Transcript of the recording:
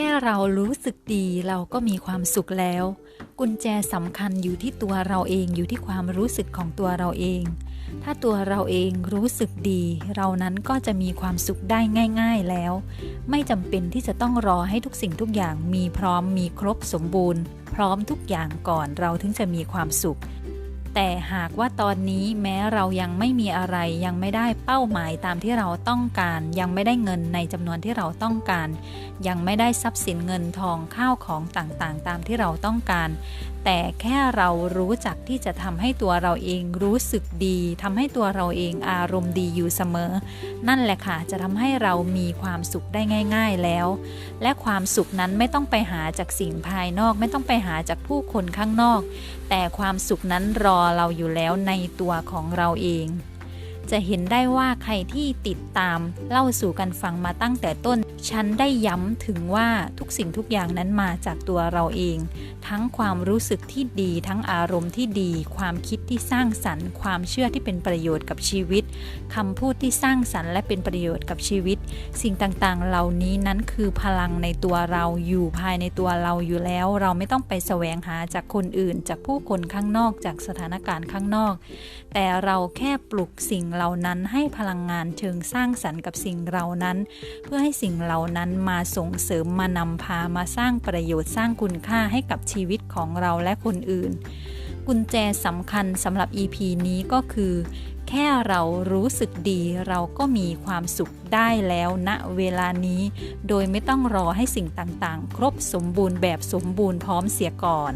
ค่เรารู้สึกดีเราก็มีความสุขแล้ว กุญแจสำคัญอยู่ที่ตัวเราเองอยู่ที่ความรู้สึกของตัวเราเอง ถ้าตัวเราเองรู้สึกดี เรานั้นก็จะมีความสุขได้ง่าย ๆแล้ว ไม่จำเป็นที่จะต้องรอให้ทุกสิ่งทุกอย่างมีพร้อมมีครบสมบูรณ์ พร้อมทุกอย่างก่อนเราถึงจะมีความสุข แต่หากว่าตอนนี้แม้เรายังไม่มีอะไรยังไม่ได้เป้าหมายตามที่เราต้องการ ยังไม่ได้เงินในจำนวนที่เราต้องการ ยังไม่ได้ทรัพย์สินเงินทองข้าวของต่างๆ ตามที่เราต้องการ แต่แค่เรารู้จักที่จะทำให้ตัวเราเองรู้สึกดีทำให้ตัวเราเองอารมณ์ดีอยู่เสมอ นั่นแหละค่ะจะทำให้เรามีความสุขได้ง่าย ๆแล้ว และความสุขนั้นไม่ต้องไปหาจากสิ่งภายนอก ไม่ต้องไปหาจากผู้คนข้างนอก แต่ความสุขนั้นรอเราอยู่แล้วในตัวของเราเอง จะเห็นได้ว่าใครที่ติดตามเล่าสู่กันฟังมาตั้งแต่ต้น ฉันได้ย้ำถึงว่าทุกสิ่งทุกอย่างนั้นมาจากตัวเราเอง ทั้งความรู้สึกที่ดี ทั้งอารมณ์ที่ดี ความคิดที่สร้างสรรค์ ความเชื่อที่เป็นประโยชน์กับชีวิตคำพูดที่สร้างสรรค์และเป็นประโยชน์กับชีวิต สิ่งต่างๆ เหล่านี้นั้นคือพลังในตัวเราอยู่ภายในตัวเราอยู่แล้ว เราไม่ต้องไปแสวงหาจากคนอื่น จากผู้คนข้างนอกจากสถานการณ์ข้างนอก แต่เราแค่ปลุกสิ่งเหล่านั้นให้พลังงานเชิงสร้างสรรค์กับสิ่งเหล่านั้น เพื่อให้สิ่งเหล่านั้นมาส่งเสริมมานำพามาสร้างประโยชน์สร้างคุณค่าให้กับชีวิตของเราและคนอื่น กุญแจสำคัญสำหรับ EP นี้ก็คือ แค่เรารู้สึกดีเราก็มีความสุขได้แล้วณเวลานี้ โดยไม่ต้องรอให้สิ่งต่างๆ ครบสมบูรณ์แบบสมบูรณ์พร้อมเสียก่อน